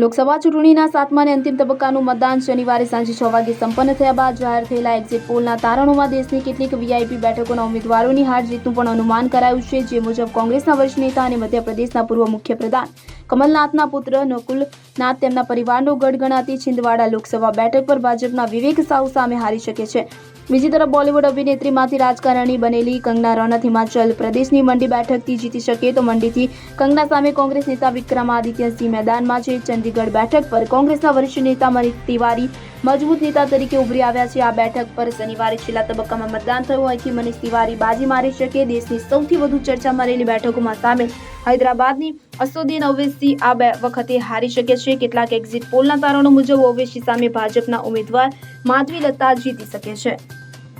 લોકસભા ચૂંટણીના સાતમા અને અંતિમ તબક્કાનું મતદાન શનિવારે સાંજે છ વાગે સંપન્ન થયા બાદ જાહેર થયેલા એક્ઝિટ પોલના તારણોમાં દેશની કેટલીક વીઆઈપી બેઠકોના ઉમેદવારોની હાર જીતનું પણ અનુમાન કરાયું છે, જે મુજબ કોંગ્રેસના વરિષ્ઠ નેતા અને મધ્યપ્રદેશના પૂર્વ મુખ્યપ્રધાન કમલનાથના પુત્ર, નકુલનાથ તેમના પરિવારનો ગઢ ગણાતી છિંદવાડા લોકસભા બેઠક પર ભાજપના વિવેક સાહુ સામે હારી શકે છે. બીજી તરફ બોલિવૂડ અભિનેત્રીમાંથી રાજકારણી બનેલી કંગના રનત હિમાચલ પ્રદેશની મંડી બેઠકથી જીતી શકે તો મંડીથી કંગના સામે કોંગ્રેસ નેતા વિક્રમાદિત્યસિંહ મેદાનમાં છે. ચંદીગઢ બેઠક પર કોંગ્રેસના વરિષ્ઠ નેતા મનીષ તિવારી મજબૂત નેતા તરીકે ઉભરી આવ્યા છે. આ બેઠક પર શનિવારે છેલ્લા તબક્કામાં મતદાન થયું. અહીંથી મનીષ તિવારી બાજી મારી શકે. દેશની સૌથી વધુ ચર્ચામાં રહેલી બેઠકોમાં સામેલ હૈદરાબાદની અસુદ્દીન ઓવેસી આ બે વખતે હારી શકે છે. કેટલાક એક્ઝિટ પોલના તારણો મુજબ ઓવેસી સામે ભાજપના ઉમેદવાર માધવી લતા જીતી શકે છે.